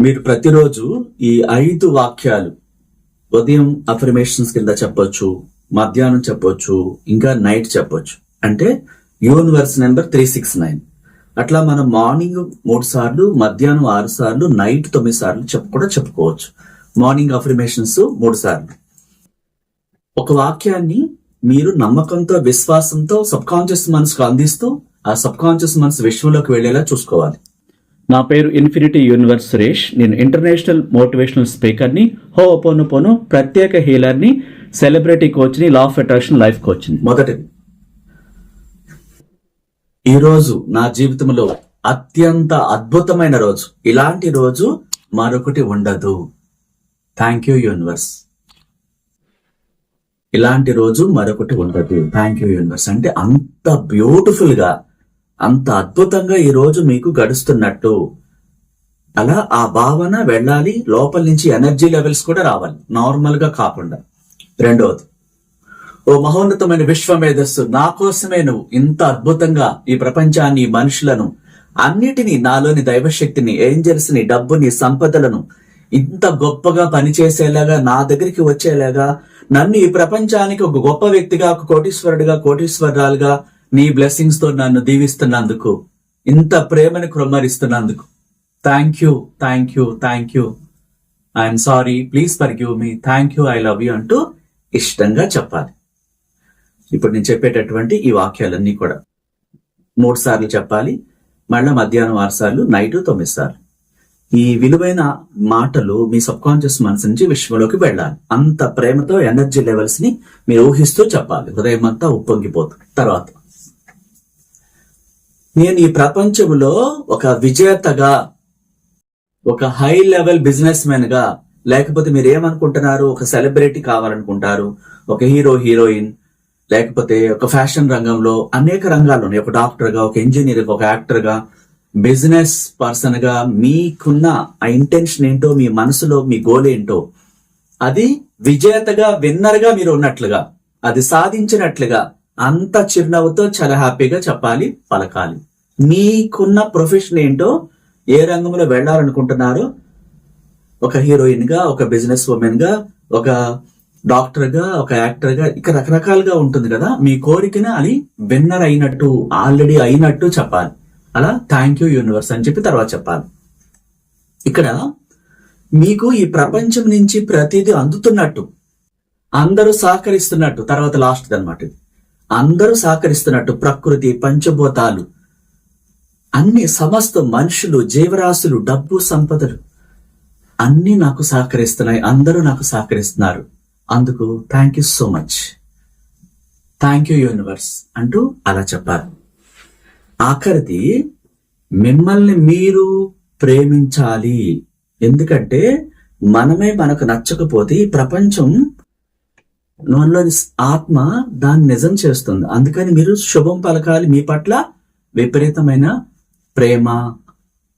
మీరు ప్రతిరోజు ఈ ఐదు వాక్యాలు ఉదయం అఫర్మేషన్స్ కింద చెప్పొచ్చు మధ్యాహ్నం చెప్పొచ్చు ఇంకా నైట్ చెప్పొచ్చు. అంటే universe number three six nine. అట్లా మనం మార్నింగ్ మూడు సార్లు మధ్యాహ్నం ఆరు సార్లు నైట్ తొమ్మిది సార్లు చెప్పు కూడా చెప్పుకోవచ్చు. మార్నింగ్ అఫర్మేషన్స్ మూడు సార్లు. ఒక వాక్యాన్ని మీరు నమ్మకంతో విశ్వాసంతో సబ్ కాన్షియస్ మనసుకు అందిస్తూ ఆ సబ్ కాన్షియస్ మనసు విశ్వంలోకి వెళ్ళేలా చూసుకోవాలి. నా పేరు ఇన్ఫినిటీ యూనివర్స్ సురేష్. నేను ఇంటర్నేషనల్ మోటివేషనల్ స్పీకర్ని హో పోను ప్రత్యేక హీలర్ని సెలబ్రిటీ కోచ్ని లా ఆఫ్ అట్రాక్షన్ లైఫ్ కోచ్ని. మొదటిది. ఈ రోజు నా జీవితంలో అత్యంత అద్భుతమైన రోజు. ఇలాంటి రోజు మరొకటి ఉండదు. థ్యాంక్ యూ యూనివర్స్ ఇలాంటి రోజు మరొకటి ఉండదు. థ్యాంక్ యూ యూనివర్స్ అంటే అంత బ్యూటిఫుల్గా అంత అద్భుతంగా ఈ రోజు మీకు గడుస్తున్నట్టు. అలా ఆ భావన వెళ్ళాలి లోపల నుంచి ఎనర్జీ లెవెల్స్ కూడా రావాలి నార్మల్గా కాకుండా. రెండవది ఓ మహోన్నతమైన విశ్వ మేధస్సు నా కోసమే నువ్వు ఇంత అద్భుతంగా ఈ ప్రపంచాన్ని మనుషులను అన్నిటినీ నాలోని దైవశక్తిని ఏంజల్స్ని డబ్బుని సంపదలను ఇంత గొప్పగా పనిచేసేలాగా నా దగ్గరికి వచ్చేలాగా నన్ను ఈ ప్రపంచానికి ఒక గొప్ప వ్యక్తిగా ఒక కోటీశ్వరుడిగా కోటీశ్వరాలుగా నీ బ్లెస్సింగ్స్తో నన్ను దీవిస్తున్నందుకు ఇంత ప్రేమను కృమ్మరిస్తున్నందుకు. Thank you thank you thank you I'm sorry please forgive me thank you I love you అంటూ ఇష్టంగా చెప్పాలి. ఇప్పుడు నేను చెప్పేటటువంటి ఈ వాక్యాలన్నీ కూడా మూడు సార్లు చెప్పాలి. మళ్ళీ మధ్యాహ్నం ఆరు సార్లు నైట్ తొమ్మిది సార్లు. ఈ విలువైన మాటలు మీ సబ్ కాన్షియస్ మనసు నుంచి విశ్వంలోకి వెళ్ళాలి. అంత ప్రేమతో ఎనర్జీ లెవెల్స్ని మీరు ఊహిస్తూ చెప్పాలి. హృదయం అంతా ఉప్పొంగిపోతుంది. తర్వాత నేను ఈ ప్రపంచంలో ఒక విజేతగా ఒక హై లెవెల్ బిజినెస్ మెన్గా లేకపోతే మీరు ఏమనుకుంటున్నారు? ఒక సెలబ్రిటీ కావాలనుకుంటారు ఒక హీరో హీరోయిన్ లేకపోతే ఒక ఫ్యాషన్ రంగంలో అనేక రంగాలు ఉన్నాయి. ఒక డాక్టర్గా ఒక ఇంజనీర్ ఒక యాక్టర్గా బిజినెస్ పర్సన్గా మీకున్న ఆ ఇంటెన్షన్ ఏంటో మీ మనసులో మీ గోల్ ఏంటో అది విజేతగా విన్నర్గా మీరు ఉన్నట్లుగా అది సాధించినట్లుగా అంత చిరునవ్వుతో చాలా హ్యాపీగా చెప్పాలి పలకాలి. మీకున్న ప్రొఫెషన్ ఏంటో ఏ రంగంలో వెళ్ళాలనుకుంటున్నారో? ఒక హీరోయిన్గా ఒక బిజినెస్ ఉమెన్గా ఒక డాక్టర్గా ఒక యాక్టర్గా ఇక రకరకాలుగా ఉంటుంది కదా. మీ కోరికన అది విన్నర్ అయినట్టు ఆల్రెడీ అయినట్టు చెప్పాలి. అలా థ్యాంక్ యూ యూనివర్స్ అని చెప్పి తర్వాత చెప్పాలి. ఇక్కడ మీకు ఈ ప్రపంచం నుంచి ప్రతిదీ అందుతున్నట్టు అందరూ సహకరిస్తున్నట్టు తర్వాత లాస్ట్ అనమాట అందరూ సహకరిస్తున్నట్టు ప్రకృతి పంచభూతాలు అన్ని సమస్త మనుషులు జీవరాశులు డబ్బు సంపదలు అన్ని నాకు సహకరిస్తున్నాయి. అందరూ నాకు సహకరిస్తున్నారు. అందుకు thank you so much thank you universe అంటూ అలా చెప్పారు ఆఖరిది మిమ్మల్ని మీరు ప్రేమించాలి. ఎందుకంటే మనమే మనకు నచ్చకపోతే ఈ ప్రపంచం మనలోని ఆత్మ దాన్ని నిజం చేస్తుంది. అందుకని మీరు శుభం పలకాలి. మీ పట్ల విపరీతమైన ప్రేమ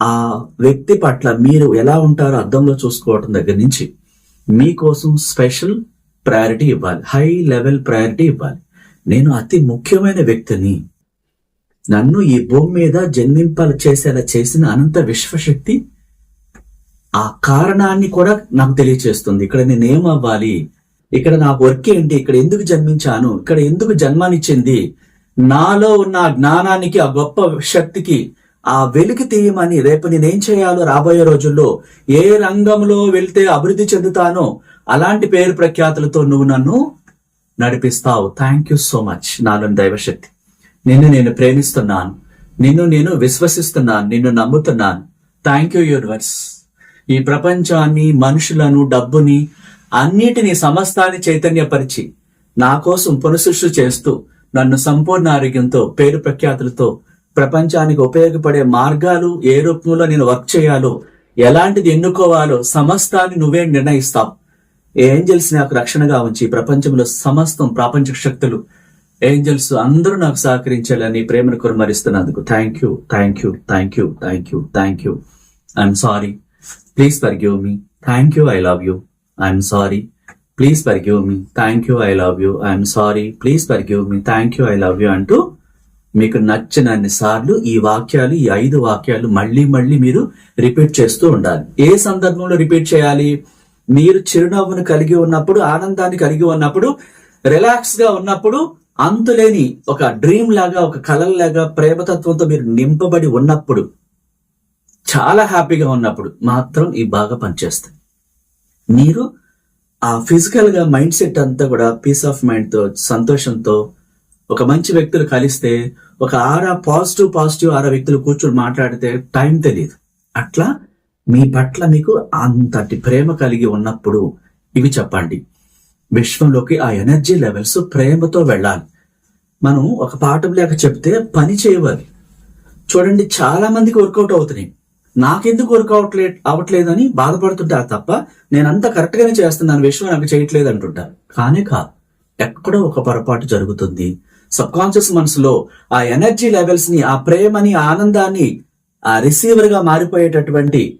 ఆ వ్యక్తి పట్ల మీరు ఎలా ఉంటారో అర్థంలో చూసుకోవటం దగ్గర నుంచి మీకోసం స్పెషల్ ప్రయారిటీ ఇవ్వాలి. హై లెవెల్ ప్రయారిటీ ఇవ్వాలి. నేను అతి ముఖ్యమైన వ్యక్తిని. నన్ను ఈ భూమి మీద జన్మింపల చేసేలా చేసిన అనంత విశ్వశక్తి ఆ కారణాన్ని కూడా నాకు తెలియచేస్తుంది. ఇక్కడ నేను ఏమవ్వాలి ఇక్కడ నా వర్క్ ఏంటి? ఇక్కడ ఎందుకు జన్మించాను? ఇక్కడ ఎందుకు జన్మనిచ్చింది నాలో ఉన్న జ్ఞానానికి ఆ గొప్ప శక్తికి ఆ వెలికి తీయమని రేపు నేనేం చేయాలో రాబోయే రోజుల్లో ఏ రంగంలో వెళ్తే అభివృద్ధి చెందుతానో అలాంటి పేరు ప్రఖ్యాతులతో నువ్వు నన్ను నడిపిస్తావు. థ్యాంక్ యూ సో మచ్ నాలోని దైవశక్తి. నిన్ను నేను ప్రేమిస్తున్నాను. నిన్ను నేను విశ్వసిస్తున్నాను. నిన్ను నమ్ముతున్నాను. థ్యాంక్ యూ యూనివర్స్ ఈ ప్రపంచాన్ని మనుషులను డబ్బుని అన్నిటినీ సమస్తాన్ని చైతన్యపరిచి నా కోసం పునసృష్టి చేస్తూ నన్ను సంపూర్ణ ఆరోగ్యంతో పేరు ప్రఖ్యాతులతో ప్రపంచానికి ఉపయోగపడే మార్గాలు ఏ రూపంలో నేను వర్క్ చేయాలో ఎలాంటిది ఎన్నుకోవాలో సమస్తాన్ని నువ్వే నిర్ణయిస్తావు. ఏంజల్స్ నాకు రక్షణగా ఉంచి ప్రపంచంలో సమస్తం ప్రాపంచిక శక్తులు ఏంజల్స్ అందరూ నాకు సహకరించాలని ప్రేమను కురమరిస్తున్నందుకు thank you thank you thank you thank you thank you I'm sorry please forgive me thank you I love you I'm sorry please forgive me thank you I love you I'm sorry please forgive me thank you I love you అంటూ మీకు నచ్చినన్ని సార్లు ఈ వాక్యాలు ఈ ఐదు వాక్యాలు మళ్ళీ మళ్ళీ మీరు రిపీట్ చేస్తూ ఉండాలి. ఏ సందర్భంలో రిపీట్ చేయాలి? మీరు చిరునవ్వును కలిగి ఉన్నప్పుడు ఆనందాన్ని కలిగి ఉన్నప్పుడు రిలాక్స్గా ఉన్నప్పుడు అంతులేని ఒక డ్రీమ్ లాగా ఒక కలల్లాగా ప్రేమతత్వంతో మీరు నింపబడి ఉన్నప్పుడు చాలా హ్యాపీగా ఉన్నప్పుడు మాత్రం ఈ బాగా పనిచేస్తాయి. మీరు ఆ ఫిజికల్గా మైండ్ సెట్ అంతా కూడా పీస్ ఆఫ్ మైండ్తో సంతోషంతో ఒక మంచి వ్యక్తులు కలిస్తే ఒక ఆరా పాజిటివ్ పాజిటివ్ ఆరా వ్యక్తులు కూర్చొని మాట్లాడితే టైం తెలియదు అట్లా మీ పట్ల మీకు అంతటి ప్రేమ కలిగి ఉన్నప్పుడు ఇవి చెప్పండి. విశ్వంలోకి ఆ ఎనర్జీ లెవెల్స్ ప్రేమతో వెళ్ళాలి. మనం ఒక పాఠం లేక చెప్తే పని చేయవాలి చూడండి చాలా మందికి వర్కౌట్ అవుతున్నాయి. నాకెందుకు వర్కౌట్ అవ్వట్లేదని బాధపడుతుంటారు తప్ప నేనంతా కరెక్ట్గానే చేస్తున్నాను విశ్వం నాకు చేయట్లేదు అంటుంటారు. కానీ కాదు ఎక్కడో ఒక పొరపాటు జరుగుతుంది. సబ్ కాన్షియస్ మనసులో ఆ ఎనర్జీ లెవెల్స్ని ఆ ప్రేమని ఆనందాన్ని ఆ రిసీవర్గా మారిపోయేటటువంటి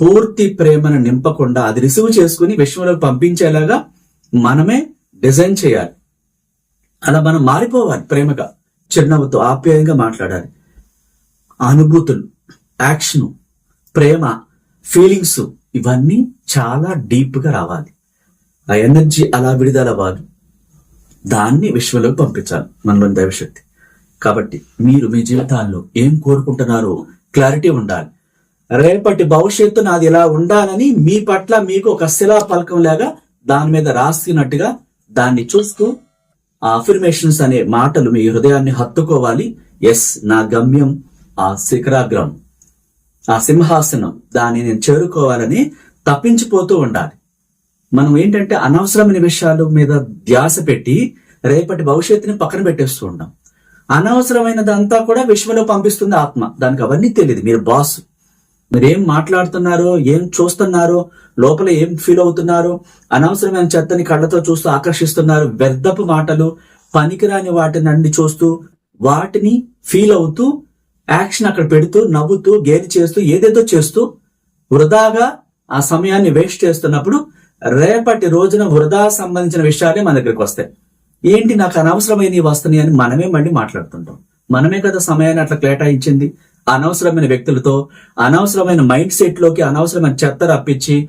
పూర్తి ప్రేమను నింపకుండా అది రిసీవ్ చేసుకుని విశ్వంలో పంపించేలాగా మనమే డిజైన్ చేయాలి. అలా మనం మారిపోవాలి ప్రేమగా చిరునవ్వుతో ఆప్యాయంగా మాట్లాడాలి. అనుభూతులు యాక్షన్ ప్రేమ ఫీలింగ్స్ ఇవన్నీ చాలా డీప్గా రావాలి. ఆ ఎనర్జీ అలా విడుదల అవ్వాలి. దాన్ని విశ్వంలోకి పంపించాలి మనలోని దైవశక్తి కాబట్టి మీరు మీ జీవితాల్లో ఏం కోరుకుంటున్నారో క్లారిటీ ఉండాలి. రేపటి భవిష్యత్తు నాది ఇలా ఉండాలని మీ పట్ల మీకు ఒక శిలా పలకం లాగా దాని మీద రాసినట్టుగా దాన్ని చూస్తూ ఆ అఫర్మేషన్స్ అనే మాటలు మీ హృదయాన్ని హత్తుకోవాలి. ఎస్ నా గమ్యం ఆ శిఖరాగ్రం ఆ సింహాసనం దాన్ని నేను చేరుకోవాలని తప్పించిపోతూ ఉండాలి. మనం ఏంటంటే అనవసరమైన విషయాల మీద ధ్యాస పెట్టి రేపటి భవిష్యత్తుని పక్కన పెట్టేస్తూ ఉంటాం అనవసరమైనదంతా కూడా విశ్వలో పంపిస్తుంది ఆత్మ. దానికి అవన్నీ తెలియదు. మీరు బాస్. మీరు ఏం మాట్లాడుతున్నారో ఏం చూస్తున్నారో లోపల ఏం ఫీల్ అవుతున్నారో అనవసరమైన చెత్తని కళ్ళతో చూస్తూ ఆకర్షిస్తున్నారు వ్యర్థపు మాటలు పనికిరాని వాటిని అన్ని చూస్తూ వాటిని ఫీల్ అవుతూ యాక్షన్ అక్కడ పెడుతూ నవ్వుతూ గేలి చేస్తూ ఏదేదో చేస్తూ వృధాగా ఆ సమయాన్ని వేస్ట్ చేస్తున్నప్పుడు రేపటి రోజున వృధా సంబంధించిన విషయాలే మన దగ్గరికి వస్తాయి. ఏంటి నాకు అనవసరమైనవి వస్తున్నాయి అని మనమే మళ్ళీ మాట్లాడుతుంటాం. మనమే కదా సమయాన్ని అట్లా కేటాయించింది. అనవసరమైన వ్యక్తులతో అనవసరమైన మైండ్ సెట్లోకి అనవసరమైన చెత్త రప్పించి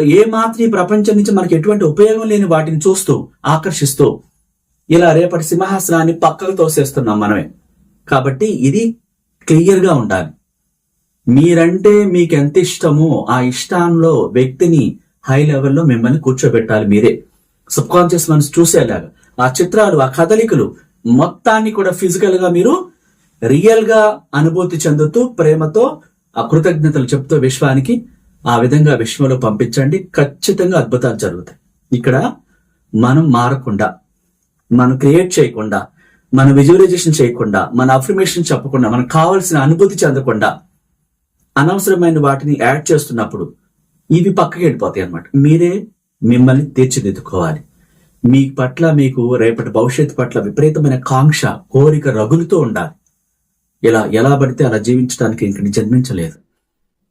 ఏ మాత్రం ఈ ప్రపంచం నుంచి మనకి ఎటువంటి ఉపయోగం లేని వాటిని చూస్తూ ఆకర్షిస్తూ ఇలా రేపటి సింహాసనాన్ని పక్కకు తోసేస్తున్నాం మనమే. కాబట్టి ఇది క్లియర్గా ఉండాలి. మీరంటే మీకు ఎంత ఇష్టమో ఆ ఇష్టంలో వ్యక్తిని హై లెవెల్లో మిమ్మల్ని కూర్చోబెట్టాలి మీరే. సబ్ కాన్షియస్ మనసు చూసేలాగా. ఆ చిత్రాలు ఆ కదలికలు మొత్తాన్ని కూడా ఫిజికల్గా మీరు రియల్గా అనుభూతి చెందుతూ ప్రేమతో ఆ కృతజ్ఞతలు చెప్తూ విశ్వానికి ఆ విధంగా విశ్వంలో పంపించండి. ఖచ్చితంగా అద్భుతాలు జరుగుతాయి. ఇక్కడ మనం మారకుండా మనం క్రియేట్ చేయకుండా మన విజువలైజేషన్ చేయకుండా మన అఫర్మేషన్ చెప్పకుండా మనకు కావాల్సిన అనుభూతి చెందకుండా అనవసరమైన వాటిని యాడ్ చేస్తున్నప్పుడు ఇవి పక్కకి వెళ్ళిపోతాయి అన్నమాట. మీరే మిమ్మల్ని తీర్చిదిద్దుకోవాలి. మీ పట్ల మీకు రేపటి భవిష్యత్తు పట్ల విపరీతమైన కాంక్ష కోరిక రగులుతూ ఉండాలి. ఇలా ఎలా పడితే అలా జీవించడానికి ఇంక నేను జన్మించలేదు.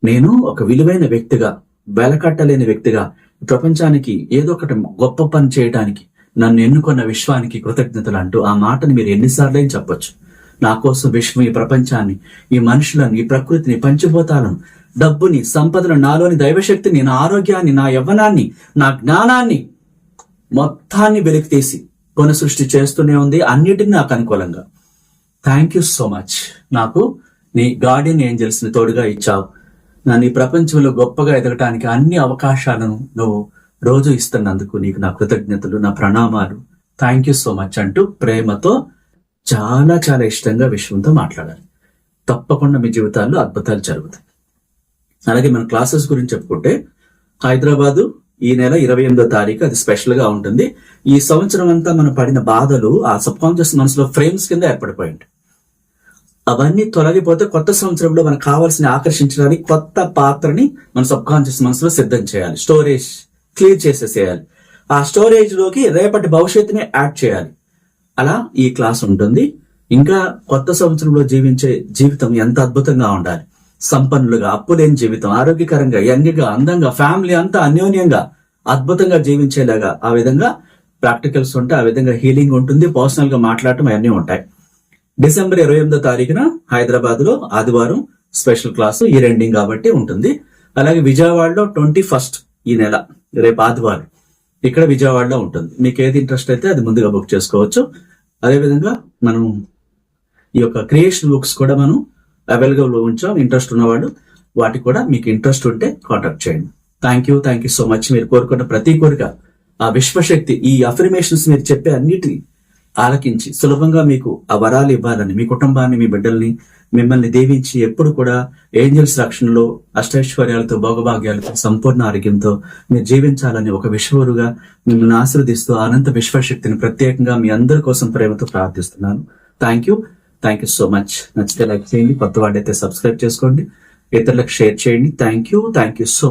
నేను ఒక విలువైన వ్యక్తిగా వెలకట్టలేని వ్యక్తిగా ప్రపంచానికి ఏదో ఒకటి గొప్ప పని చేయడానికి నన్ను ఎన్నుకున్న విశ్వానికి కృతజ్ఞతలు అంటూ ఆ మాటను మీరు ఎన్నిసార్లు చెప్పొచ్చు. నా కోసం విశ్వం ఈ ప్రపంచాన్ని ఈ మనుషులను ఈ ప్రకృతిని పంచిపోతాలను డబ్బుని సంపదను నాలోని దైవశక్తిని నా ఆరోగ్యాన్ని నా యవ్వనాన్ని నా జ్ఞానాన్ని మొత్తాన్ని వెలికి తీసి పునఃసృష్టి చేస్తూనే ఉంది. అన్నిటిని నాకు అనుకూలంగా. థ్యాంక్ యూ సో మచ్ నాకు నీ గార్డియన్ ఏంజల్స్ని తోడుగా ఇచ్చావు. నన్ను ఈ ప్రపంచంలో గొప్పగా ఎదగటానికి అన్ని అవకాశాలను నువ్వు రోజు ఇస్తున్నందుకు నీకు నా కృతజ్ఞతలు నా ప్రణామాలు. థ్యాంక్ యూ సో మచ్ అంటూ ప్రేమతో చాలా చాలా ఇష్టంగా విశ్వంతో మాట్లాడాలి. తప్పకుండా మీ జీవితాల్లో అద్భుతాలు జరుగుతాయి. అలాగే మన క్లాసెస్ గురించి చెప్పుకుంటే హైదరాబాదు ఈ నెల ఇరవై ఎనిమిదో తారీఖు అది స్పెషల్గా ఉంటుంది. ఈ సంవత్సరం అంతా మనం పడిన బాధలు ఆ సబ్ కాన్షియస్ మనసులో ఫ్రేమ్స్ కింద ఏర్పడిపోయింది అవన్నీ తొలగిపోతే కొత్త సంవత్సరంలో మనకు కావాల్సిన ఆకర్షించడానికి కొత్త పాత్రని మన సబ్ కాన్షియస్ మనసులో సిద్ధం చేయాలి. స్టోరేజ్ క్లియర్ చేసేసేయాలి. ఆ స్టోరేజ్లోకి రేపటి భవిష్యత్తుని యాడ్ చేయాలి. అలా ఈ క్లాస్ ఉంటుంది. ఇంకా కొత్త సంవత్సరంలో జీవించే జీవితం ఎంత అద్భుతంగా ఉండాలి. సంపన్నులుగా అప్పులేని జీవితం ఆరోగ్యకరంగా యంగ్గా అందంగా ఫ్యామిలీ అంతా అన్యోన్యంగా అద్భుతంగా జీవించేలాగా ఆ విధంగా ప్రాక్టికల్స్ ఉంటాయి. ఆ విధంగా హీలింగ్ ఉంటుంది. పర్సనల్గా మాట్లాడటం అవన్నీ ఉంటాయి. డిసెంబర్ ఇరవై ఎనిమిదో తారీఖున హైదరాబాద్లో ఆదివారం స్పెషల్ క్లాసు ఈ రెండింగ్ కాబట్టి ఉంటుంది. అలాగే విజయవాడలో ట్వంటీ ఫస్ట్ ఈ నెల రేపు ఆదివారం. ఇక్కడ విజయవాడలో ఉంటుంది. మీకు ఏది ఇంట్రెస్ట్ అయితే అది ముందుగా బుక్ చేసుకోవచ్చు. అదేవిధంగా మనం ఈ యొక్క క్రియేషన్ బుక్స్ కూడా మనం అవైలబుల్ ఉంచాం. ఇంట్రెస్ట్ ఉన్నవాడు వాటికి కూడా మీకు ఇంట్రెస్ట్ ఉంటే కాంటాక్ట్ చేయండి. Thank you thank you so much మీరు కోరుకున్న ప్రతి కోరిక ఆ విశ్వశక్తి ఈ అఫర్మేషన్స్ మీరు చెప్పే అన్నిటి ఆలకించి సులభంగా మీకు ఆ వరాలు ఇవ్వాలని మీ కుటుంబాన్ని మీ బిడ్డల్ని మిమ్మల్ని దీవించి ఎప్పుడు కూడా ఏంజల్స్ రక్షణలో అష్టైశ్వర్యాలతో భోగభాగ్యాలతో సంపూర్ణ ఆరోగ్యంతో మీరు జీవించాలని ఒక విశ్వరుగా మిమ్మల్ని ఆశీర్వదిస్తూ అనంత విశ్వశక్తిని ప్రత్యేకంగా మీ అందరి కోసం ప్రేమతో ప్రార్థిస్తున్నాను. Thank you thank you so much నచ్చితే లైక్ చేయండి కొత్త వాడైతే సబ్స్క్రైబ్ చేసుకోండి. ఇతరులకు షేర్ చేయండి. Thank you thank you so